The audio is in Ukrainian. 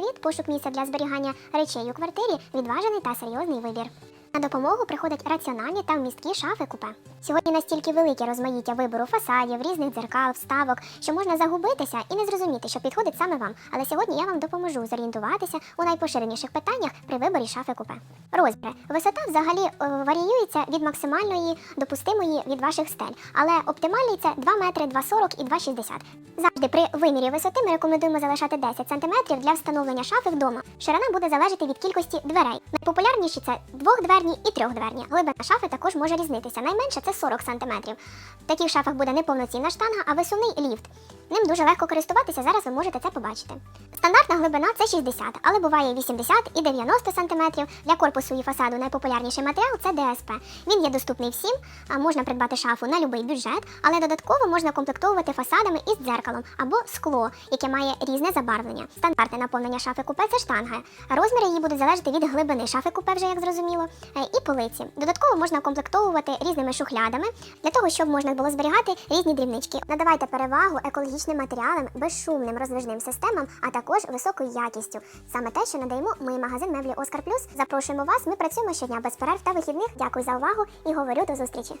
привіт! Пошук місця для зберігання речей у квартирі відважений та серйозний вибір. На допомогу приходять раціональні та вмісткі шафи купе. Сьогодні настільки велике розмаїття вибору фасадів, різних дзеркал, вставок, що можна загубитися і не зрозуміти, що підходить саме вам. Але сьогодні я вам допоможу зорієнтуватися у найпоширеніших питаннях при виборі шафи купе. Розміри. Висота взагалі е, варіюється від максимальної допустимої від ваших стель, але оптимальний це 2 метри 2,40 і 2,60. Завжди при вимірі висоти ми рекомендуємо залишати 10 см для встановлення шафи вдома. Ширина буде залежати від кількості дверей. Найпопулярніші це двохдверні і трьохдверні. Глибина шафи також може різнитися. Найменше це 40 см. В таких шафах буде не повноцінна штанга, а висувний ліфт. Ним дуже легко користуватися, зараз ви можете це побачити. Стандартна глибина це 60, але буває 80 і 90 см. Для корпусу і фасаду найпопулярніший матеріал це ДСП. Він є доступний всім, можна придбати шафу на будь-який бюджет, але додатково можна комплектовувати фасадами із дзеркалом або скло, яке має різне забарвлення. Стандартне наповнення шафи купе це штанга. Розміри її будуть залежати від глибини шафи купе, вже як зрозуміло, е, і полиці. Додатково можна комплектовувати різними шухлядами для того, щоб можна було зберігати різні дрібнички. Надавайте перевагу екологічним матеріалам, безшумним роздвижним системам, а також високою якістю. Саме те, що надаємо ми магазин меблі Оскар Плюс. Запрошуємо вас. Ми працюємо щодня без перерв та вихідних. Дякую за увагу і говорю до зустрічі.